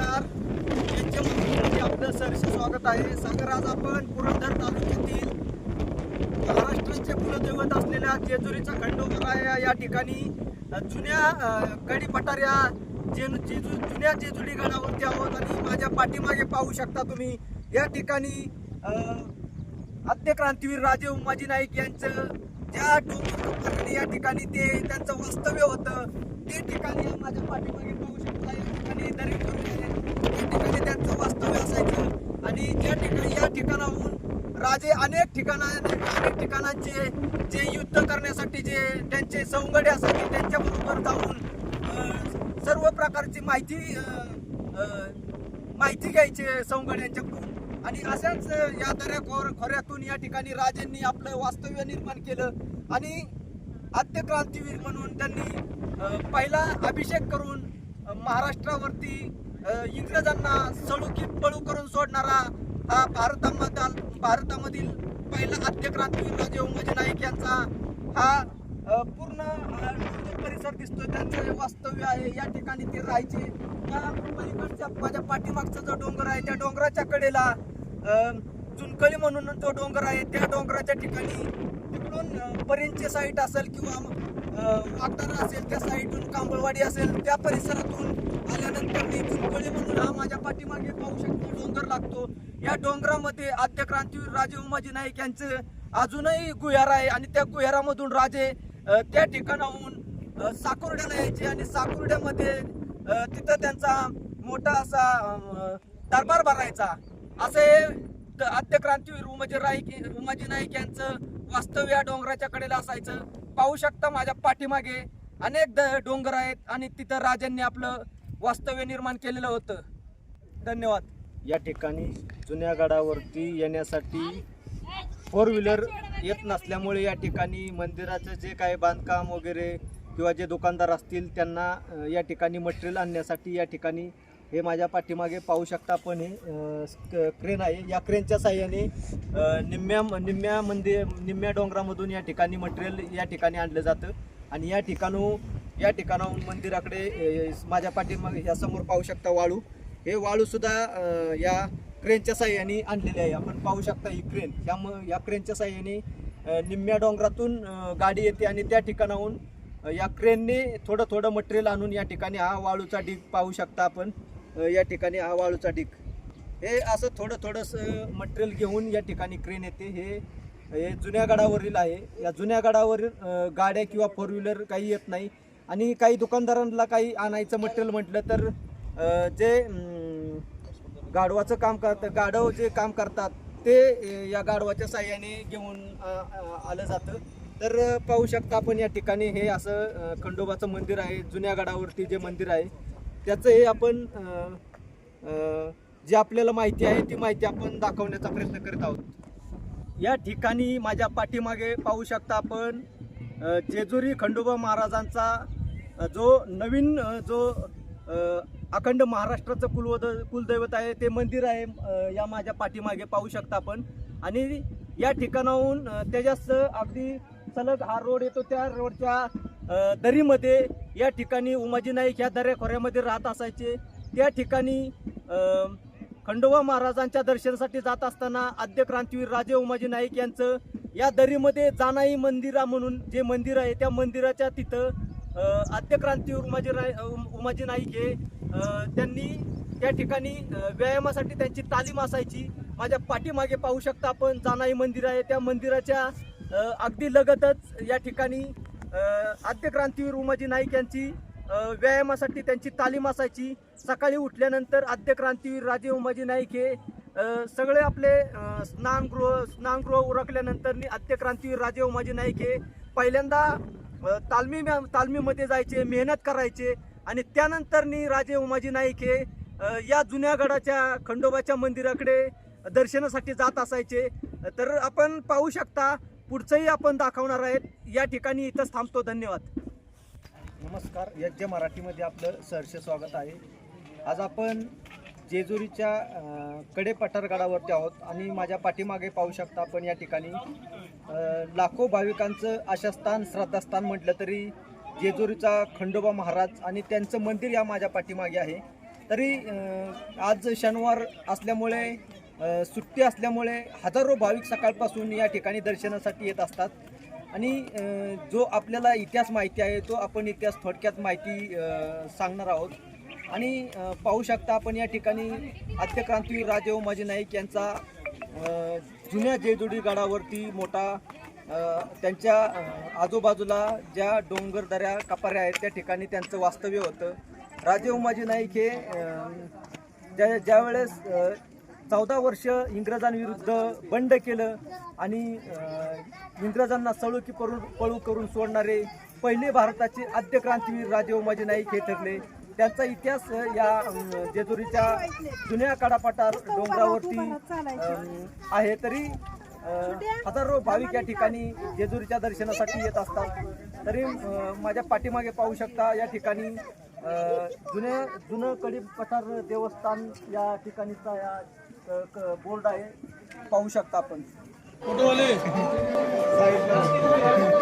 नमस्कार यांच्या आपलं सहर्ष स्वागत आहे. सागर आज आपण पुरंदर तालुक्यातील महाराष्ट्राचे कुलदैवत असलेल्या जेजुरीचा खंडोबा आहे या ठिकाणी. जुन्या गडी पठाऱ्या जे जेजू जुन्या जेजुरी गडावरती आहोत आणि माझ्या पाठीमागे पाहू शकता तुम्ही. या ठिकाणी आद्यक्रांतीवीर आद्य क्रांतीवीर राजे उमाजी नाईक यांचं ज्या डोंगर या ठिकाणी ते त्यांचं वास्तव्य होतं. ते ठिकाणी माझ्या पाठीमागे पाहू शकता. या ठिकाणी दरी या ठिकाणी त्यांचं वास्तव्य असायचं आणि ज्या ठिकाणी या ठिकाणाहून राजे अनेक ठिकाणा अनेक ठिकाणांचे जे युद्ध करण्यासाठी जे त्यांचे सौंगडे असायचे त्यांच्याबरोबर जाऊन सर्व प्रकारची माहिती माहिती घ्यायची सौंगड्यांच्याकडून आणि अशाच या दऱ्या खोर खोऱ्यातून या ठिकाणी राजांनी आपलं वास्तव्य निर्माण केलं आणि आद्य क्रांतीवीर म्हणून त्यांनी पहिला अभिषेक करून महाराष्ट्रावरती इंग्रजांना सळुकी पळू करून सोडणारा हा भारतामधील भारतामधील पहिला आद्य क्रांतीवीर राजे म्हणजे उमाजी नाईक यांचा हा पूर्ण परिसर दिसतोय. त्यांचं जे वास्तव्य आहे या ठिकाणी ते राहायचे. त्या पलीकडच्या माझ्या पाठीमागचा जो डोंगर आहे त्या डोंगराच्या कडेला चुनकळी म्हणून जो डोंगर आहे त्या डोंगराच्या ठिकाणी तिकडून अ, परींचे साईट असेल किंवा अ, वागदारा असेल त्या साईटून कांबळवाडी असेल त्या परिसरातून आल्यानंतर मी चुनकळी म्हणून हा माझ्या पाठीमागे पाहू शकतो डोंगर लागतो. या डोंगरामध्ये आद्य क्रांतीवीर राजे उमाजी नाईक यांचं अजूनही गुहार आहे आणि त्या गुहारामधून राजे त्या ठिकाणाहून साकुर्ड्याला यायचे आणि साकुर्ड्यामध्ये तिथं त्यांचा मोठा असा दरबार भरायचा. असे हे आद्य क्रांतीवीर उमाजी राईक उमाजी नाईक यांचं वास्तव्य या डोंगराच्या कडेला असायचं. पाहू शकता माझ्या पाठीमागे अनेक द- डोंगर आहेत आणि तिथं राजांनी आपलं वास्तव्य निर्माण केलेलं होतं. धन्यवाद. या ठिकाणी जुन्या गडावरती येण्यासाठी फोर व्हीलर येत नसल्यामुळे या ठिकाणी मंदिराचं जे काही बांधकाम वगैरे किंवा जे दुकानदार असतील त्यांना या ठिकाणी मटेरियल आणण्यासाठी या ठिकाणी हे माझ्या पाठीमागे पाहू शकता आपण हे क्रेन आहे. या क्रेनच्या साह्याने निम्म्या निम्म्या मंदिर निम्म्या डोंगरामधून या ठिकाणी मटेरियल या ठिकाणी आणलं जातं. आणि या ठिकाणू या ठिकाणाहून मंदिराकडे माझ्या पाठीमागे या समोर पाहू शकता वाळू. हे वाळू सुद्धा या क्रेनच्या साह्याने आणलेले आहे. आपण पाहू शकता ही क्रेन. या म- या क्रेनच्या साह्याने निम्म्या डोंगरातून गाडी येते आणि त्या ठिकाणाहून या क्रेनने थोडं थोडं मटेरियल आणून या ठिकाणी हा वाळूचा ढीग पाहू शकता आपण. या ठिकाणी हा वाळूचा ढीग. हे असं थोडं थोडंसं मटेरियल घेऊन या ठिकाणी क्रेन येते. हे हे जुन्या गडावरील आहे. या जुन्या गडावरील गाड्या किंवा फोर व्हीलर काही येत नाही. आणि काही दुकानदारांना काही आणायचं मटेरियल म्हटलं तर जे गाडवाचं गाढवाचं काम करतात गाढव जे काम करतात ते या गाढवाच्या साह्याने घेऊन आलं जातं. तर पाहू शकता आपण या ठिकाणी हे असं खंडोबाचं मंदिर आहे जुन्या गडावरती जे मंदिर आहे त्याचं हे आपण जी आपल्याला माहिती आहे ती माहिती आपण दाखवण्याचा प्रयत्न करत आहोत. या ठिकाणी माझ्या पाठीमागे पाहू शकता आपण जेजुरी खंडोबा महाराजांचा जो नवीन जो अखंड महाराष्ट्राचं कुलवद कुलदैवत आहे ते मंदिर आहे या माझ्या पाठीमागे पाहू शकता आपण. आणि या ठिकाणाहून त्याच्यास अगदी सलग हा रोड येतो त्या रोडच्या दरीमध्ये या ठिकाणी उमाजी नाईक या दऱ्या खोऱ्यामध्ये राहत असायचे. त्या ठिकाणी खंडोबा महाराजांच्या दर्शनासाठी जात असताना आद्य क्रांतीवीर राजे उमाजी नाईक यांचं या दरीमध्ये जानाई मंदिरा म्हणून जे मंदिर आहे त्या मंदिराच्या तिथं आद्य उमाजी राय उमाजी नाईक हे त्यांनी त्या ठिकाणी व्यायामासाठी त्यांची तालीम असायची. माझ्या पाठीमागे पाहू शकता आपण जानाई मंदिर आहे. त्या मंदिराच्या अगदी लगतच या ठिकाणी आद्यक्रांतीवीर आद्य क्रांतीवीर उमाजी नाईक यांची व्यायामासाठी त्यांची तालीम असायची. सकाळी उठल्यानंतर आद्य क्रांतीवीर राजे उमाजी नाईक हे सगळे आपले स्नानगृह स्नानगृह उरकल्यानंतर आद्य क्रांतीवीर राजे उमाजी नाईक हे पहिल्यांदा तालमी तालमीमध्ये जायचे मेहनत करायचे आणि त्यानंतरनी राजे उमाजी नाईक हे या जुन्या गडाच्या खंडोबाच्या मंदिराकडे दर्शनासाठी जात असायचे. तर आपण पाहू शकता पुढचंही आपण दाखवणार आहेत. या ठिकाणी इथंच थांबतो. धन्यवाद. नमस्कार. यज्ञ मराठीमध्ये आपलं सहर्ष स्वागत आहे. आज आपण जेजुरीच्या कडे पठारगडावरती आहोत आणि माझ्या पाठीमागे पाहू शकता आपण या ठिकाणी लाखो भाविकांचं आशास्थान श्रद्धास्थान म्हटलं तरी जेजुरीचा खंडोबा महाराज आणि त्यांचं मंदिर या माझ्या पाठीमागे आहे. तरी आज शनिवार असल्यामुळे सुट्टी असल्यामुळे हजारो भाविक सकाळपासून या ठिकाणी दर्शनासाठी येत असतात. आणि जो आपल्याला इतिहास माहिती आहे तो आपण इतिहास थोडक्यात माहिती सांगणार आहोत. आणि पाहू शकता आपण या ठिकाणी आद्यक्रांतीवीर राजे उमाजी नाईक यांचा जुन्या जेजुडी गडावरती मोठा त्यांच्या आजूबाजूला ज्या डोंगर दऱ्या कपाऱ्या आहेत त्या ठिकाणी त्यांचं वास्तव्य होतं. राजे उमाजी नाईक हे ज्या ज्यावेळेस चौदा वर्ष इंग्रजांविरुद्ध बंड केलं आणि इंग्रजांना सळुकी पळू पळू करून सोडणारे पहिले भारताचे आद्य क्रांतीवीर राजे उमाजी नाईक हे ठरले. त्यांचा इतिहास या जेजुरीच्या जुन्या काडापाटार डोंगरावरती आहे तरी हजारो भाविक या ठिकाणी जेजुरीच्या दर्शनासाठी येत असतात. तरी माझ्या पाठीमागे पाहू शकता या ठिकाणी अं, जुन्या जुनं कडी पठार देवस्थान या ठिकाणीचा या बोर्ड आहे. पाहू शकता आपण.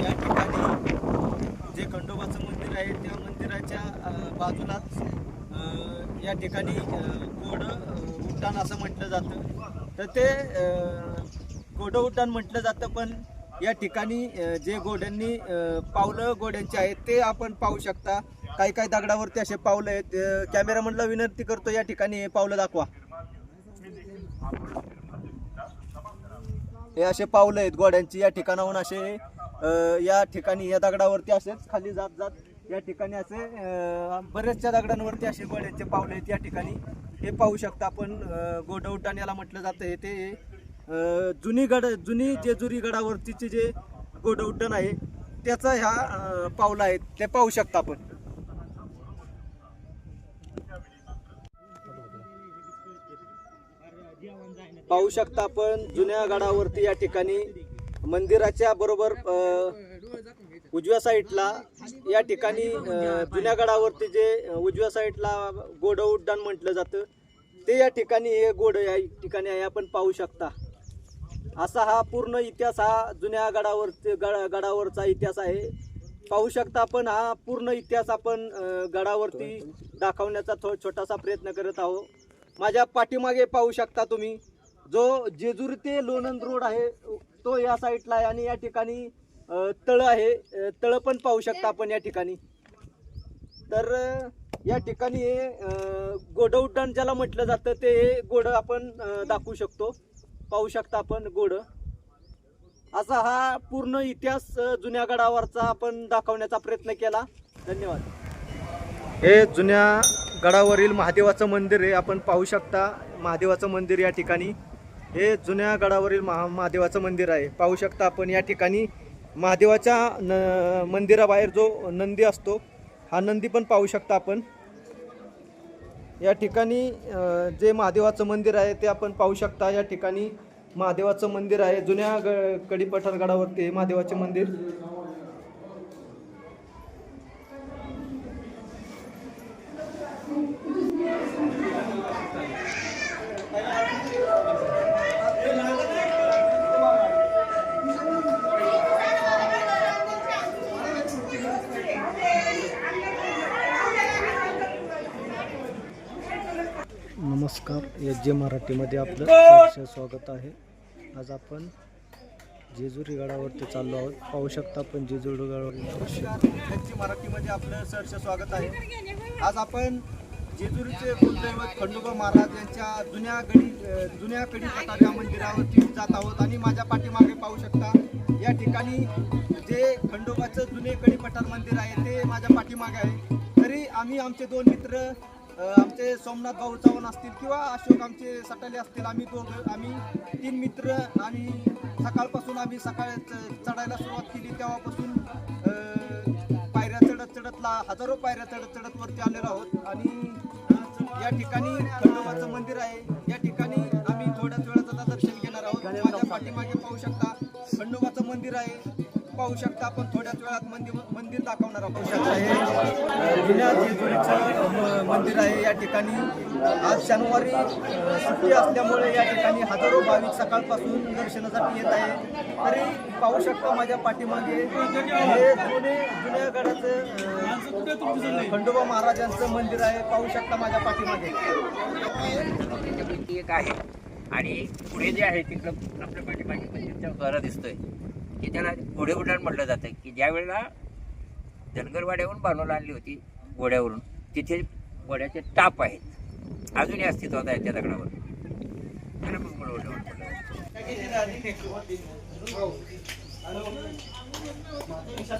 या ठिकाणी जे खंडोबाचं मंदिर आहे त्या मंदिराच्या बाजूलाच या ठिकाणी कोडं उड्डाण असं म्हटलं जातं. तर ते अ, उड्डाण म्हटलं जातं पण या ठिकाणी जे घोड्यांनी पावलं घोड्यांची आहेत ते आपण पाहू शकता. काही काही दगडावरती असे पावलं आहेत कॅमेरामनला विनंती करतो या ठिकाणी हे पावलं दाखवा. हे असे पावलं आहेत गोड्यांची या ठिकाणाहून असे या ठिकाणी या दगडावरती असेच खाली जात जात या ठिकाणी असे बऱ्याचशा दगडांवरती असे गोड्यांचे पावलं आहेत या ठिकाणी. हे पाहू शकता आपण गोडवटाण याला म्हटलं जातं. हे ते जुनी गड जुनी जेजुरी गडावरतीचे जे गोडवटण आहे त्याचा ह्या पावलं आहेत. ते पाहू शकता आपण. पाहू शकता आपण जुन्या गडावरती या ठिकाणी मंदिराच्या बरोबर उजव्या साईडला या ठिकाणी जुन्या गडावरती जे उजव्या साईडला गोड उड्डाण म्हटलं जातं ते या ठिकाणी हे गोड या ठिकाणी आहे आपण पाहू शकता. असा हा पूर्ण इतिहास हा जुन्या गडावरती गड गडावरचा इतिहास आहे. पाहू शकता आपण हा पूर्ण इतिहास आपण गडावरती दाखवण्याचा थो छोटासा प्रयत्न करत आहोत. माझ्या पाठीमागे पाहू शकता तुम्ही जो जेजुरी ते लोणंद रोड आहे तो या साईडला आहे आणि या ठिकाणी तळ तळं आहे. तळ तळं पण पाहू शकता आपण या ठिकाणी. तर या ठिकाणी हे गोड उड्डाण ज्याला म्हटलं जातं ते हे घोडं आपण दाखवू शकतो. पाहू शकता आपण गोड. असा हा पूर्ण इतिहास जुन्या गडावरचा आपण दाखवण्याचा प्रयत्न केला. धन्यवाद. हे जुन्या गडावरील महादेवाचं मंदिर आहे. आपण पाहू शकता महादेवाचं मंदिर या ठिकाणी. हे जुन्या गडावरील महा महादेवाचं मंदिर आहे. पाहू शकता आपण या ठिकाणी महादेवाच्या न मंदिराबाहेर जो नंदी असतो हा नंदी पण पाहू शकता आपण. या ठिकाणी जे महादेवाचं मंदिर आहे ते आपण पाहू शकता. या ठिकाणी महादेवाचं मंदिर आहे. जुन्या ग कडीपठार गडावरती हे महादेवाचे मंदिर. नमस्कार एच जे मराठीमध्ये आपलं सहर्ष स्वागत आहे. आज आपण जेजुरी गडावरती चाललो आहोत. पाहू शकता आपण जेजुरी गडावर मराठीमध्ये आपलं सहर्ष स्वागत आहे. आज आपण जेजुरीचे कुलदैवत खंडोबा महाराज यांच्या जुन्या गडी जुन्या कडी पटाच्या मंदिरावरती जात आहोत आणि माझ्या पाठीमागे पाहू शकता या ठिकाणी जे खंडोबाचं जुने कडी पठार मंदिर आहे ते माझ्या पाठीमागे आहे. तरी आम्ही आमचे दोन मित्र आमचे सोमनाथ भाऊ चव्हाण असतील किंवा अशोक आमचे सटाले असतील आम्ही दोघं आम्ही तीन मित्र आणि सकाळपासून आम्ही सकाळ चढायला सुरुवात केली. तेव्हापासून पायऱ्या चढत चढत ला हजारो पायऱ्या चढत चढत वरती आलेलो आहोत आणि या ठिकाणी खंडोबाचं मंदिर आहे. या ठिकाणी आम्ही थोड्याच वेळात आता दर्शन घेणार आहोत. माझ्या पाठीमागे पाहू शकता खंडोबाचं मंदिर आहे. पाहू शकता आपण थोड्याच वेळात मंदिर मंदिर दाखवणार आहोत. मंदिर आहे या ठिकाणी. आज शनिवारी सुट्टी असल्यामुळे या ठिकाणी हजारो भाविक सकाळपासून दर्शनासाठी येत आहे तरी पाहू शकता माझ्या पाठीमागे हे जुने जुन्या गडाचं खंडोबा महाराजांचं मंदिर आहे. पाहू शकता माझ्या पाठीमागे. एक आहे. आणि पुढे जे आहे तिकडं आपल्या पाठीमागे मंदिरच्या गरा दिसतोय. की त्याला घोडे उड्डाण म्हटलं जातं की ज्या वेळेला धनगरवाड्यावरून बांधवला आणली होती घोड्यावरून तिथे वड्याचे टाप आहेत. अजूनही अस्तित्वात आहेत त्या दगडावर. त्याला